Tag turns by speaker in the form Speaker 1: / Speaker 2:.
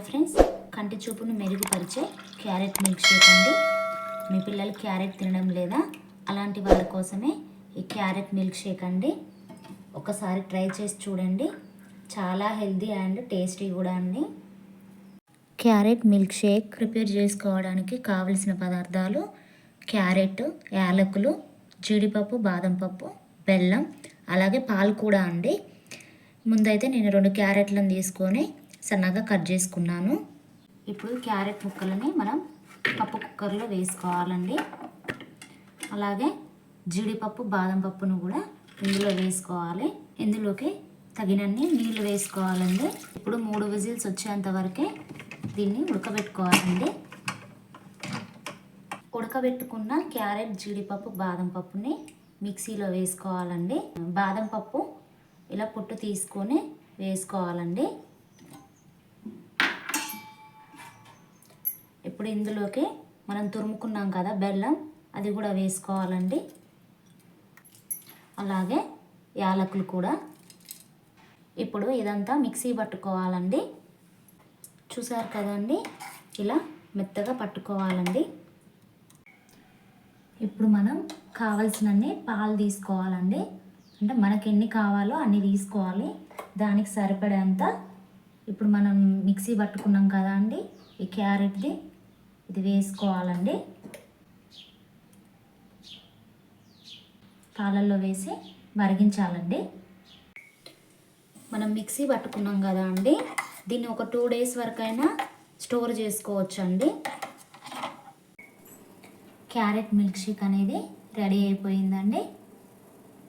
Speaker 1: Hi friends. కంటి చూపును మెరుగుపరిచే క్యారెట్ మిల్క్ షేక్ అండి. మీ పిల్లలు క్యారెట్ తినడం లేదా అలాంటి వాళ్ళ కోసమే ఈ క్యారెట్ మిల్క్ షేక్ అండి. ఒకసారి ట్రై చేసి చూడండి. చాలా హెల్దీ అండ్ టేస్టీ కూడా అండి. క్యారెట్ మిల్క్ షేక్ ప్రిపేర్ చేసుకోవడానికి కావలసిన పదార్థాలు క్యారెట్ యాలకులు జీడిపప్పు బాదం పప్పు బెల్లం అలాగే పాలు కూడా అండి. ముందైతే నేను రెండు క్యారెట్లను తీసుకొని సన్నగా కట్ చేసుకున్నాను. ఇప్పుడు క్యారెట్ ముక్కలని మనం పప్పు కుక్కర్లో వేసుకోవాలండి. అలాగే జీడిపప్పు బాదం పప్పును కూడా ఇందులో వేసుకోవాలి. ఇందులోకి తగినన్ని నీళ్ళు వేసుకోవాలండి. ఇప్పుడు మూడు విజిల్స్ వచ్చేంత వరకే దీన్ని ఉడకబెట్టుకోవాలండి. ఉడకబెట్టుకున్న క్యారెట్ జీడిపప్పు బాదం పప్పుని మిక్సీలో వేసుకోవాలండి. బాదం పప్పు ఇలా పొట్టు తీసుకొని వేసుకోవాలండి. ఇప్పుడు ఇందులోకి మనం తురుముకున్నాం కదా బెల్లం అది కూడా వేసుకోవాలండి. అలాగే యాలకులు కూడా. ఇప్పుడు ఇదంతా మిక్సీ పట్టుకోవాలండి. చూసారు కదండి? ఇలా మెత్తగా పట్టుకోవాలండి. ఇప్పుడు మనం కావలసినన్ని పాలు తీసుకోవాలండి. అంటే మనకి ఎన్ని కావాలో అన్ని తీసుకోవాలి. దానికి సరిపడేంత ఇప్పుడు మనం మిక్సీ పట్టుకున్నాం కదా అండి ఈ క్యారెట్ది. ఇది వేసుకోవాలండి. పాలల్లో వేసి మరిగించాలండి. మనం మిక్సీ పట్టుకున్నాం కదా అండి. దీన్ని ఒక టూ డేస్ వరకైనా స్టోర్ చేసుకోవచ్చండి. క్యారెట్ మిల్క్ షేక్ అనేది రెడీ అయిపోయిందండి.